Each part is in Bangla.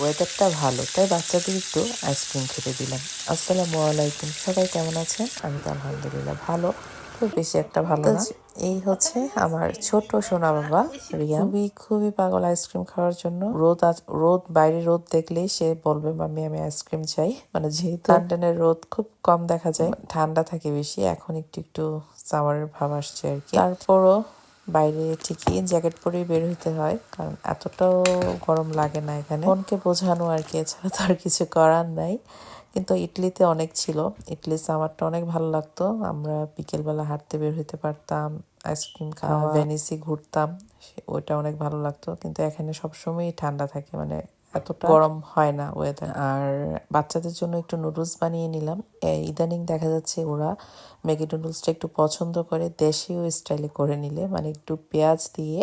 ওয়েদারটা ভালো তাই বাচ্চাদের একটু আইসক্রিম খেতে দিলাম। আসসালামু আলাইকুম সবাই কেমন আছেন? আমি তো আলহামদুলিল্লাহ ভালো খুব বেশি একটা ভালো না। এই হচ্ছে আমার ছোট সোনা বাবা রিয়া। খুবই খুবই পাগল আইসক্রিম খাওয়ার জন্য। রোদ রোদ বাইরে রোদ দেখলেই সে বলবে মাম্মি আমি আইসক্রিম চাই। মানে যেহেতু লন্ডনের রোদ খুব কম দেখা যায়। ঠান্ডা থাকে বেশি এখন একটু একটু সামারের ভাব আসছে আর কি। তারপরও বাইরে ঠিকই জ্যাকেট পরেই বের হতে হয় কারণ এতটাও গরম লাগে না এখানে। মনকে বোঝানো আর কি এছাড়া তো আর কিছু করার নাই। কিন্তু ইডলিতে অনেক ছিল। ইডলি সামারটা অনেক ভালো লাগতো। আমরা বিকেলবেলা হাঁটতে বের হতে পারতাম আইসক্রিম খাওয়া ভেনিসি ঘুরতাম ওইটা অনেক ভালো লাগতো। কিন্তু এখানে সবসময়ই ঠান্ডা থাকে মানে এতটা? গরম হয় না ওয়েদার আর বাচ্চাদের জন্য একটু নুডলস বানিয়ে নিলাম। ইদানিং দেখা যাচ্ছে ওরা ম্যাগি নুডলসটা একটু পছন্দ করে দেশীয় স্টাইলে করে নিলে। মানে একটু পেঁয়াজ দিয়ে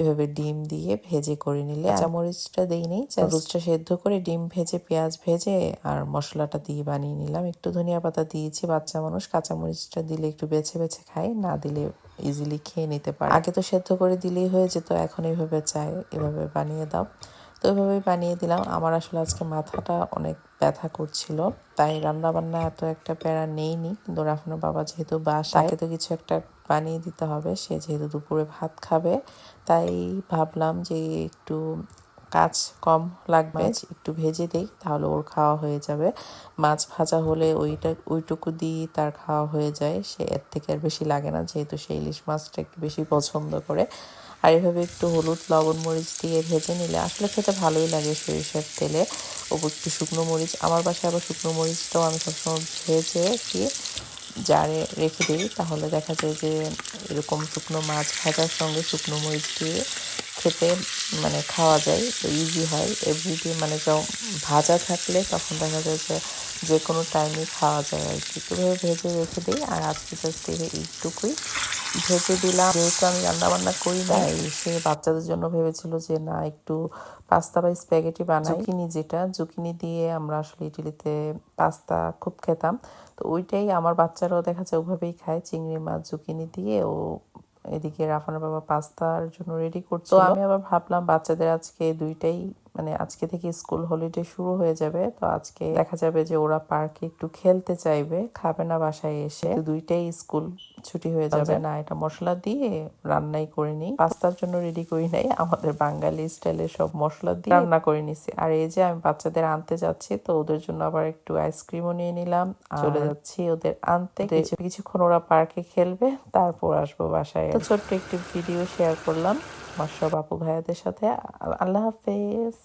এভাবে ডিম দিয়ে ভেজে করে নিলে। চামরিচটা দিই নেই নুডলসটা সেদ্ধ করে ডিম ভেজে পেঁয়াজ ভেজে আর মশলাটা দিয়ে বানিয়ে নিলাম। একটু ধনিয়া পাতা দিয়েছি বাচ্চা মানুষ কাঁচামরিচটা দিলে একটু বেছে বেছে খায় না দিলে ইজিলি খেয়ে নিতে পারে। আগে তো সেদ্ধ করে দিলেই হয়ে যেত এখন এইভাবে চাই এভাবে বানিয়ে দাও। তো এভাবেই বানিয়ে দিলাম। আমার আসলে আজকে মাথাটা অনেক ব্যথা করছিল, তাই রান্না বান্না এত একটা প্যারা নেইনি। কিন্তু রাফানোর বাবা যেহেতু বাসায় তো কিছু একটা বানিয়ে দিতে হবে। সে যেহেতু দুপুরে ভাত খাবে, তাই ভাবলাম যে একটু কাজ কম লাগবে একটু ভেজে দেই তাহলে ওর খাওয়া হয়ে যাবে। মাছ ভাজা হলে ওইটা ওইটুকু দিয়ে তার খাওয়া হয়ে যায়। সে এর থেকে আর বেশি লাগে না যেহেতু সে ইলিশ মাছটা একটু বেশি পছন্দ করে। আর এভাবে একটু হলুদ লবণ মরিচ দিয়ে ভেজে নিলে আসলে খেতে ভালোই লাগে সরিষার তেলে। ও একটু শুকনো মরিচ আমার বাসায় আবার শুকনো মরিচটাও আমি সবসময় ভেজে কি জারে রেখে দিই। তাহলে দেখা যায় যে এরকম শুকনো মাছ ভাজার সঙ্গে শুকনো মরিচ দিয়ে খেতে মানে খাওয়া যায় তো ইজি হয়। এভরিডে মানে যখন ভাজা থাকলে তখন দেখা যায় যে যে কোনো টাইমে খাওয়া যায় আর কি। তো এভাবে ভেজে রেখে দিই। আর আজকে জাস্ট এইটুকুই। ভেজে দিলাম। যেহেতু আমি রান্নাবান্না করি না সে বাচ্চাদের জন্য ভেবেছিল যে না একটু পাস্তা বা স্প্যাগেটি বানাই। জুকিনি যেটা জুকিনি দিয়ে আমরা আসলে ইটালিতে পাস্তা খুব খেতাম। তো ওইটাই আমার বাচ্চারাও দেখা যায় ওভাবেই খায়। চিংড়ি মাছ জুকিনি দিয়ে ও এদিকে রাফানের বাবা পাস্তার জন্য রেডি করছে আমি আবার ভাবলাম বাচ্চাদের আজকে দুইটাই মানে আজকে থেকে স্কুল হলিডে শুরু হয়ে যাবে। তো আজকে দেখা যাবে যে ওরা পার্কে একটু খেলতে চাইবে। খাবে না বাসায় এসে। দুইটাই স্কুল ছুটি হয়ে যাবে। না এটা মশলা দিয়ে রান্নাই করে নিই। পাস্তার জন্য রেডি করি নাই। আমাদের বাঙালি স্টাইলে সব মশলা দিয়ে রান্না করে নিছি। আর এই যে আমি বাচ্চাদের আনতে যাচ্ছি তো ওদের জন্য আবার একটু আইসক্রিমও নিয়ে নিলাম। চলে যাচ্ছি। ওদের আনতে কিছুক্ষণ ওরা পার্কে খেলবে তারপর আসব বাসায়। তো ছোট্ট একটি ভিডিও শেয়ার করলাম। আমার সব আপু ভাইয়াদের সাথে। আল্লাহ হাফেজ।